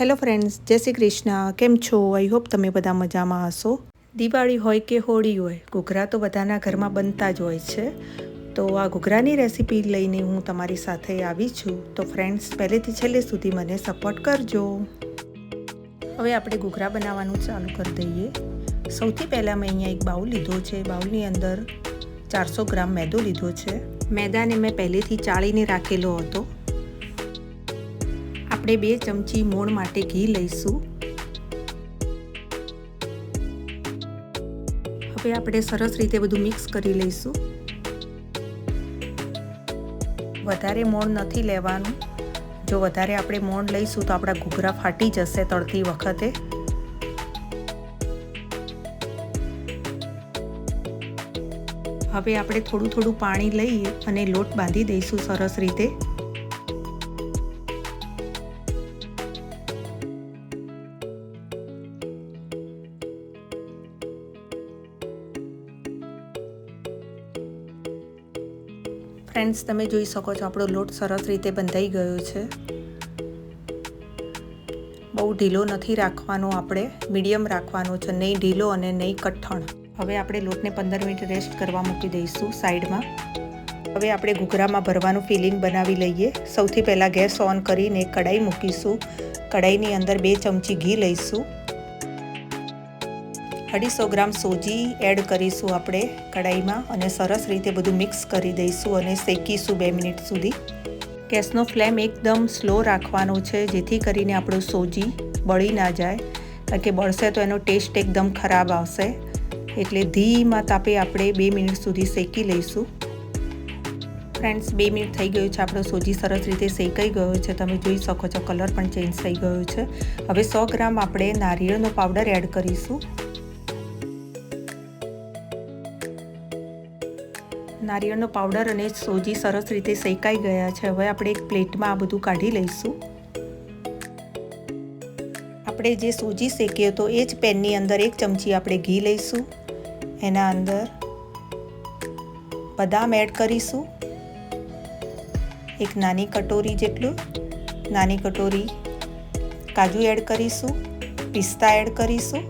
Hello friends જય શ્રી કૃષ્ણ. કેમ છો? આઈ હોપ તમે બધા મજામાં હશો. દિવાળી હોય કે હોળી હોય, ઘૂઘરા તો બધાના ઘરમાં બનતા જ હોય છે. તો આ ઘૂઘરાની રેસીપી લઈને હું તમારી સાથે આવી છું. તો ફ્રેન્ડ્સ પહેલેથી છેલ્લે સુધી મને સપોર્ટ કરજો. હવે આપણે ઘૂઘરા બનાવવાનું ચાલુ કરી દઈએ. સૌથી પહેલાં મેં અહીંયા એક બાઉલ લીધો છે. બાઉલની અંદર ચારસો ગ્રામ મેદો લીધો છે. મેદાને મેં પહેલેથી ચાળીને રાખેલો હતો. આપણે બે ચમચી મોણ માટે ઘી લઈશું. હવે આપણે સરસ રીતે બધું મિક્સ કરી લઈશું. વધારે મોણ નથી લેવાનું. જો વધારે આપણે મોણ લઈશું તો આપણા ઘૂઘરા ફાટી જશે તળતી વખતે. હવે આપણે થોડું થોડું પાણી લઈ અને લોટ બાંધી દઈશું સરસ રીતે. ફ્રેન્ડ્સ તમે જોઈ શકો છો, આપણો લોટ સરસ રીતે બંધાઈ ગયો છે. બહુ ઢીલો નથી રાખવાનો આપણે, મીડિયમ રાખવાનો છે, નહીં ઢીલો અને નહીં કઠણ. હવે આપણે લોટને પંદર મિનિટ રેસ્ટ કરવા મૂકી દઈશું સાઈડમાં. હવે આપણે ઘૂઘરામાં ભરવાનું ફિલિંગ બનાવી લઈએ. સૌથી પહેલાં ગેસ ઓન કરીને કઢાઈ મૂકીશું. કઢાઈની અંદર બે ચમચી ઘી લઈશું. અઢીસો ગ્રામ સોજી એડ કરીશું આપણે કઢાઈમાં અને સરસ રીતે બધું મિક્સ કરી દઈશું અને શેકીશું બે મિનિટ સુધી. ગેસનો ફ્લેમ એકદમ સ્લો રાખવાનો છે, જેથી કરીને આપણું સોજી બળી ના જાય. કારણ કે બળશે તો એનો ટેસ્ટ એકદમ ખરાબ આવશે. એટલે ધીમા તાપે આપણે બે મિનિટ સુધી શેકી લઈશું. ફ્રેન્ડ્સ, બે મિનિટ થઈ ગયું છે, આપણો સોજી સરસ રીતે શેકાઈ ગયો છે. તમે જોઈ શકો છો, કલર પણ ચેન્જ થઈ ગયો છે. હવે સો ગ્રામ આપણે નારિયેળનો પાવડર એડ કરીશું. નારિયેળનો પાવડર અને સોજી સરસ રીતે શેકાઈ ગયા છે. હવે આપણે એક પ્લેટમાં આ બધું કાઢી લઈશું. આપણે જે સોજી શેકીએ તો એ જ પેનની અંદર એક ચમચી આપણે ઘી લઈશું. એના અંદર બદામ એડ કરીશું. એક નાની કટોરી જેટલું. નાની કટોરી કાજુ એડ કરીશું. પિસ્તા એડ કરીશું.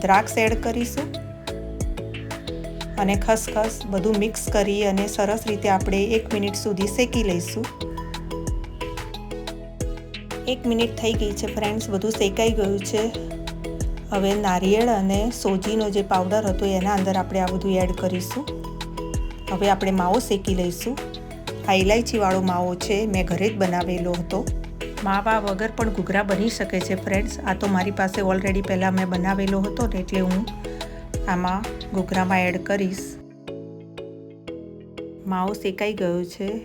દ્રાક્ષ એડ કરીશું. અને ખસખસ બધું મિક્સ કરી અને સરસ રીતે આપણે એક મિનિટ સુધી શેકી લઈશું. એક મિનિટ થઈ ગઈ છે ફ્રેન્ડ્સ બધું શેકાઈ ગયું છે. હવે નારિયેળ અને સોજીનો જે પાવડર હતો એના અંદર આપણે આ બધું એડ કરીશું. હવે આપણે માવો શેકી લઈશું. આ ઇલાયચીવાળો માવો છે, મેં ઘરે જ બનાવેલો હતો. માવા વગર પણ ઘૂઘરા બની શકે છે ફ્રેન્ડ્સ આ તો મારી પાસે ઓલરેડી પહેલાં મેં બનાવેલો હતો ને એટલે હું આમાં ઘૂઘરામાં એડ કરીશ. માવો શેકાઈ ગયો છે.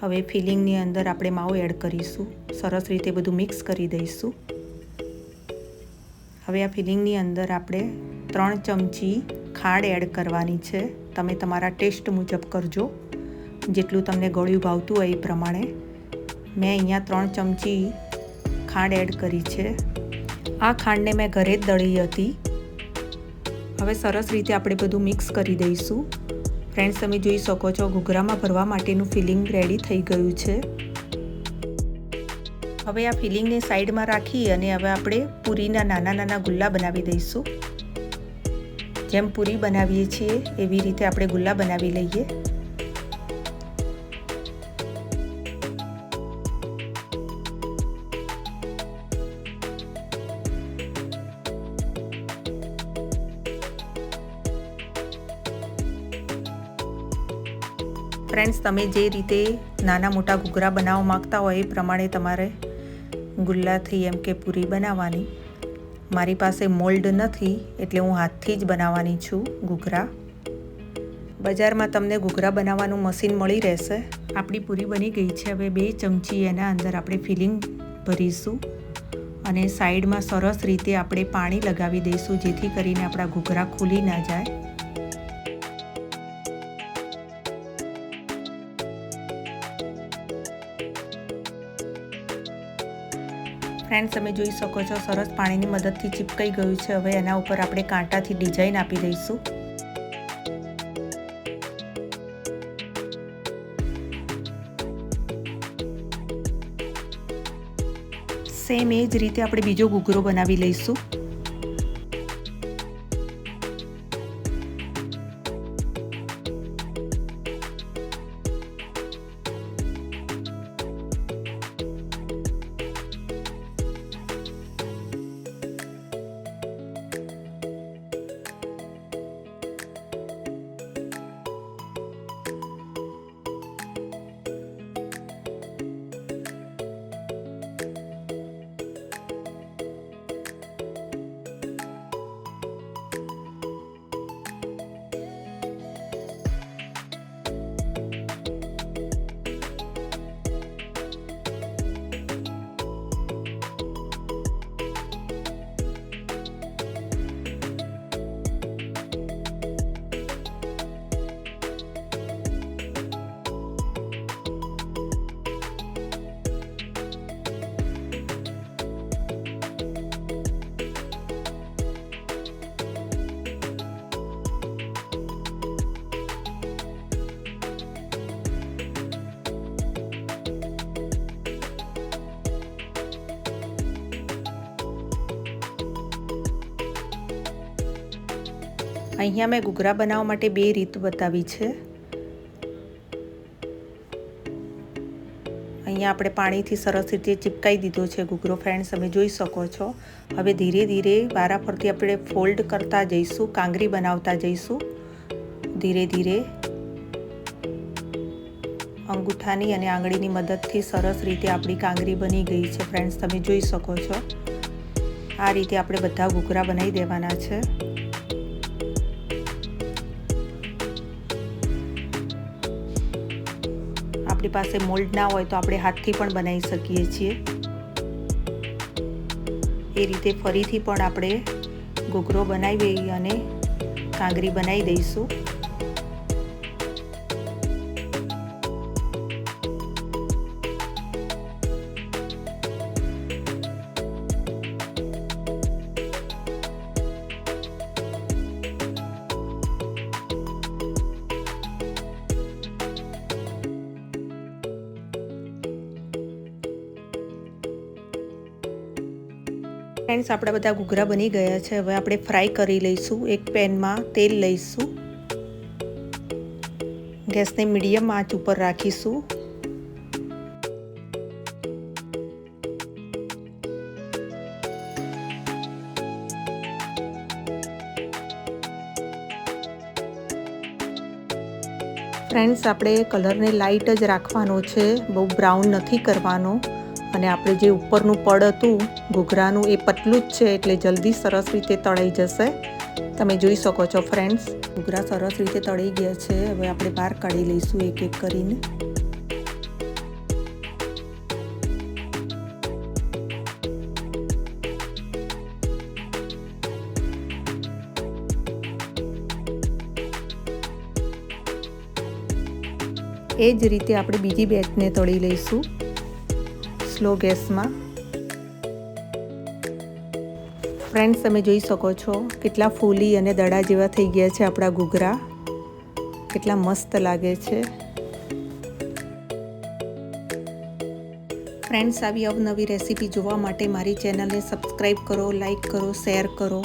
હવે ફિલિંગની અંદર આપણે માવો એડ કરીશું. સરસ રીતે બધું મિક્સ કરી દઈશું. હવે આ ફિલિંગની અંદર આપણે ત્રણ ચમચી ખાંડ એડ કરવાની છે. તમે તમારા ટેસ્ટ મુજબ કરજો. જેટલું તમને ગળ્યું ભાવતું હોય એ પ્રમાણે. મેં અહીંયા ત્રણ ચમચી ખાંડ એડ કરી છે. આ ખાંડને મેં ઘરે જ દળી હતી. હવે સરસ રીતે આપણે બધું મિક્સ કરી દઈશું. ફ્રેન્ડ્સ તમે જોઈ શકો છો, ઘૂઘરામાં ભરવા માટેનું ફિલિંગ રેડી થઈ ગયું છે. હવે આ ફિલિંગને સાઈડમાં રાખી અને હવે આપણે પૂરીના નાના નાના ગુલ્લા બનાવી દઈશું. જેમ પૂરી બનાવીએ છીએ, એવી રીતે આપણે ગુલ્લા બનાવી લઈએ. ફ્રેન્ડ્સ તમે જે રીતે નાના મોટા ઘૂઘરા બનાવવા માગતા હોય એ પ્રમાણે તમારે ગુલ્લાથી એમ કે પૂરી બનાવવાની. મારી પાસે મોલ્ડ નથી, એટલે હું હાથથી જ બનાવવાની છું ઘૂઘરા. બજારમાં તમને ઘૂઘરા બનાવવાનું મશીન મળી રહેશે. આપણી પૂરી બની ગઈ છે. હવે બે ચમચી એના અંદર આપણે ફિલિંગ ભરીશું અને સાઈડમાં સરસ રીતે આપણે પાણી લગાવી દઈશું, જેથી કરીને આપણા ઘૂઘરા ખુલી ના જાય. ફ્રેન્ડ્સ, તમે જોઈ શકો છો, સરસ પાણીની મદદથી ચીપકાઈ ગયું છે. હવે એના ઉપર આપણે કાંટાથી ડિઝાઇન આપી દઈશું. સેમ એ જ રીતે આપણે બીજો ઘૂઘરો બનાવી લઈશું. અહીંયા મેં ઘૂઘરા બનાવવા માટે બે રીત બતાવી છે. અહીંયા આપણે પાણીથી સરસ રીતે ચિપકાઈ દીધો છે ઘૂઘરો ફ્રેન્ડ્સ, તમે જોઈ શકો છો. હવે ધીરે ધીરે વારાફરતી આપણે ફોલ્ડ કરતા જઈશું, કાંગરી બનાવતા જઈશું. ધીરે ધીરે અંગૂઠાની અને આંગળીની મદદથી સરસ રીતે આપણી કાંગરી બની ગઈ છે ફ્રેન્ડ્સ, તમે જોઈ શકો છો. આ રીતે આપણે બધા ઘૂઘરા બનાવી દેવાના છે. આપણી પાસે મોલ્ડ ના હોય તો આપણે હાથથી પણ બનાવી શકીએ છીએ. એ રીતે ફરીથી પણ આપણે ઘૂઘરો બનાવી અને કાંગરી બનાવી દઈશું. ફ્રેન્ડ્સ, આપણા બધા ઘૂઘરા બની ગયા છે. હવે આપણે ફ્રાય કરી લઈશું. એક પેનમાં તેલ લઈશું. ગેસને મીડિયમ આંચ ઉપર રાખીશું. ફ્રેન્ડ્સ, આપણે કલરને લાઇટ જ રાખવાનો છે. બહુ બ્રાઉન નથી કરવાનો. અને આપણે જે ઉપરનું પડ હતું, ઘૂઘરાનું, એ પતલું જ છે એટલે જલ્દી સરસ રીતે તળાઈ જશે. તમે જોઈ શકો છો ફ્રેન્ડ્સ, ઘૂઘરા સરસ રીતે તળી ગયા છે. હવે આપણે બહાર કાઢી લઈશું એક એક કરીને. એ જ રીતે આપણે બીજી બેચને તળી લઈશું. સ્લો ગેસમાં. ફ્રેન્ડ્સ તમે જોઈ શકો છો કેટલા ફૂલી અને દડા જેવા થઈ ગયા છે આપણા ઘૂઘરા. કેટલા મસ્ત લાગે છે. ફ્રેન્ડ્સ આવી અવનવી રેસીપી જોવા માટે મારી ચેનલને સબસ્ક્રાઈબ કરો લાઈક કરો શેર કરો.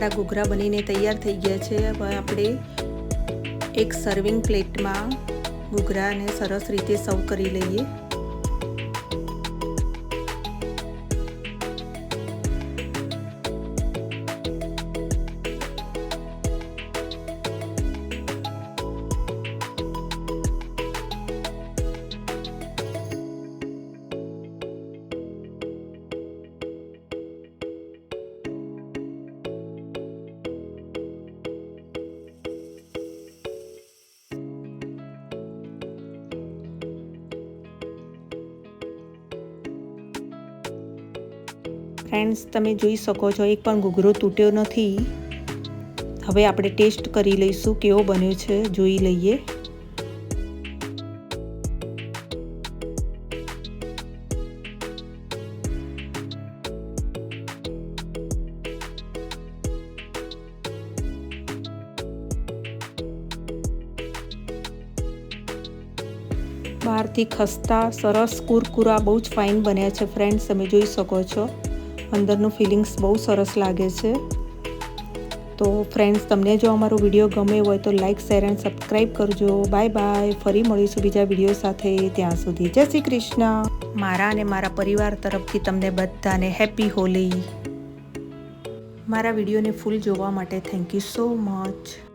આપણા ઘૂઘરા બનીને તૈયાર થઈ ગયા છે. હવે આપણે એક સર્વિંગ પ્લેટમાં ઘૂઘરાને સરસ રીતે સર્વ કરી લઈએ. ફ્રેન્ડ્સ તમે જોઈ શકો છો, એક પણ ઘૂઘરો તૂટ્યો નથી. હવે આપણે ટેસ્ટ કરી લઈશું કેવો બન્યો છે, જોઈ લઈએ. બહારથી ખસ્તા, સરસ કુરકુરા બહુ જ ફાઇન બન્યા છે ફ્રેન્ડ્સ તમે જોઈ શકો છો. અંદરનું ફિલિંગ્સ બહુ સરસ લાગે છે. તો ફ્રેન્ડ્સ તમને જો અમારો વીડિયો ગમે હોય તો લાઇક શેર એન્ડ સબસ્ક્રાઈબ કરજો. બાય બાય ફરી મળીશું બીજા વીડિયો સાથે. ત્યાં સુધી જય શ્રી કૃષ્ણ. મારા અને મારા પરિવાર તરફથી તમને બધાને હેપી હોલી. મારા વિડીયોને ફૂલ જોવા માટે થેન્ક યુ સો મચ